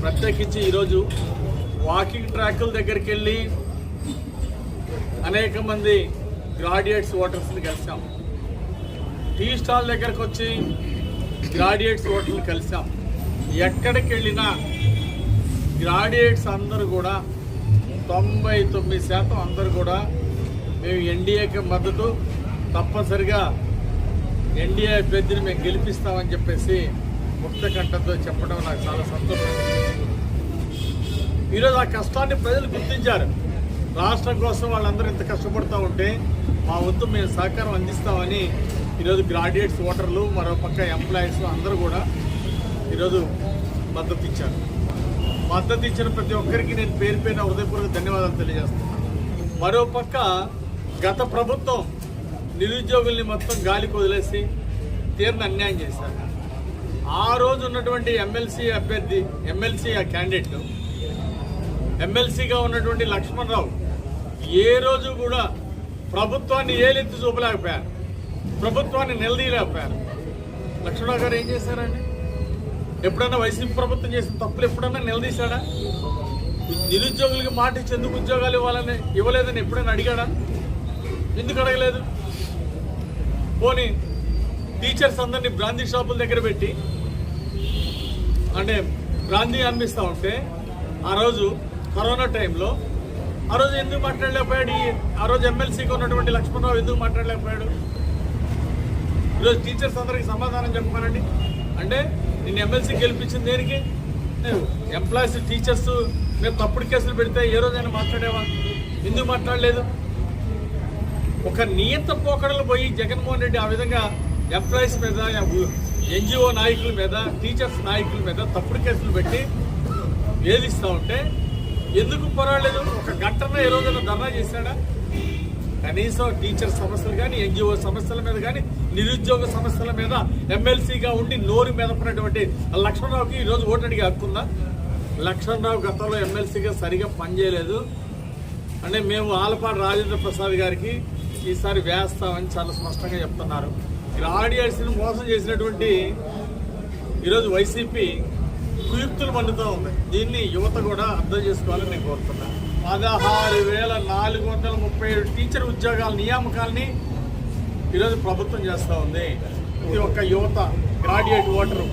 ప్రత్యేకించి ఈరోజు వాకింగ్ ట్రాకుల దగ్గరికి వెళ్ళి అనేక మంది గ్రాడ్యుయేట్స్ ఓటర్స్ని కలిసాం టీ స్టాల్ దగ్గరకు వచ్చి గ్రాడ్యుయేట్స్ ఓటర్లు కలిసాం ఎక్కడికి వెళ్ళినా గ్రాడ్యుయేట్స్ అందరూ కూడా తొంభై తొమ్మిది శాతం అందరూ కూడా మేము ఎన్డీఏకి మద్దతు తప్పనిసరిగా ఎన్డీఏ అభ్యర్థిని మేము గెలిపిస్తామని చెప్పేసి ముక్త కంఠంతో చెప్పడం నాకు చాలా సంతోషం. ఈరోజు ఆ కష్టాన్ని ప్రజలు గుర్తించారు. రాష్ట్రం కోసం వాళ్ళందరూ ఇంత కష్టపడుతూ ఉంటే మా వంతు మేము సహకారం అందిస్తామని ఈరోజు గ్రాడ్యుయేట్స్ ఓటర్లు మరో పక్క ఎంప్లాయీస్ అందరూ కూడా ఈరోజు మద్దతు ఇచ్చారు. మద్దతు ఇచ్చిన ప్రతి ఒక్కరికి నేను పేరు పేరున హృదయపూర్వక ధన్యవాదాలు తెలియజేస్తున్నాను. మరో పక్క గత ప్రభుత్వం నిరుద్యోగుల్ని మొత్తం గాలికి వదిలేసి తీరిన అన్యాయం చేశారు. ఆ రోజు ఉన్నటువంటి ఎమ్మెల్సీ అభ్యర్థి ఎమ్మెల్సీ ఆ క్యాండిడేట్ ఎమ్మెల్సీగా ఉన్నటువంటి లక్ష్మణరావు ఏ రోజు కూడా ప్రభుత్వాన్ని ఏలెత్తి చూపలేకపోయారు. ప్రభుత్వాన్ని నిలదీయలేకపోయారు. లక్ష్మణరావు గారు ఏం చేశారండి? ఎప్పుడన్నా వైసీపీ ప్రభుత్వం చేసిన తప్పులు ఎప్పుడన్నా నిలదీశాడా? నిరుద్యోగులకి మాట ఇచ్చి ఎందుకు ఉద్యోగాలు ఇవ్వాలని ఇవ్వలేదని ఎప్పుడైనా అడిగాడా? ఎందుకు అడగలేదు? పోనీ టీచర్స్ అందరినీ బ్రాందీ షాపుల దగ్గర పెట్టి అంటే బ్రాందీ అమ్మిస్తూ ఉంటే ఆ రోజు కరోనా టైంలో ఆ రోజు ఎందుకు మాట్లాడలేకపోయాడు? ఆ రోజు ఎమ్మెల్సీకి ఉన్నటువంటి లక్ష్మణరావు ఎందుకు మాట్లాడలేకపోయాడు? ఈరోజు టీచర్స్ అందరికి సమాధానం చెప్పమనండి అంటే నేను ఎమ్మెల్సీ గెలిపించింది దేనికి? ఎంప్లాయీస్ టీచర్స్ మేము తప్పుడు కేసులు పెడితే ఏ రోజైనా మాట్లాడేవా? ఎందుకు మాట్లాడలేదు? ఒక నియంత పోకడలు పోయి జగన్మోహన్ రెడ్డి ఆ విధంగా ఎంప్లాయీస్ మీద ఎన్జిఓ నాయకుల మీద టీచర్స్ నాయకుల మీద తప్పుడు కేసులు పెట్టి వేధిస్తూ ఉంటే ఎందుకు పోరాడలేదు? ఒక గంటన ఏ రోజున ధర్నా చేశాడా? కనీసం టీచర్ సమస్యలు కానీ ఎన్జిఓ సమస్యల మీద కానీ నిరుద్యోగ సమస్యల మీద ఎమ్మెల్సీగా ఉండి నోరు మెదపనటువంటి లక్ష్మణరావుకి ఈరోజు ఓటు అడిగే హక్కుందా లక్ష్మణరావు గతంలో ఎమ్మెల్సీగా సరిగా పనిచేయలేదు. అంటే మేము ఆలపాటి రాజేంద్ర ప్రసాద్ గారికి ఈసారి వేస్తామని చాలా స్పష్టంగా చెప్తున్నారు. గ్రాడ్యుయేట్స్ని మోసం చేసినటువంటి ఈరోజు వైసీపీ కుయుక్తులు మండుతూ ఉంది. దీన్ని యువత కూడా అర్థం చేసుకోవాలని నేను కోరుతున్నాను పదహారు వేల నాలుగు వందల ముప్పై ఏడు టీచర్ ఉద్యోగాల నియామకాలని ఈరోజు ప్రభుత్వం చేస్తూ ఉంది. ప్రతి ఒక్క యువత గ్రాడ్యుయేట్ ఓటరు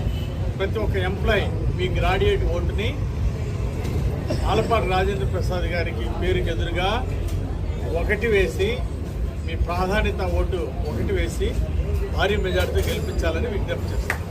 ప్రతి ఒక్క ఎంప్లాయీ మీ గ్రాడ్యుయేట్ ఓటుని ఆలపాటి రాజేంద్ర ప్రసాద్ గారికి పేరుకి ఎదురుగా ఒకటి వేసి మీ ప్రాధాన్యత ఓటు ఒకటి వేసి భారీ మెజార్టీతో గెలిపించాలని విజ్ఞప్తి చేస్తాను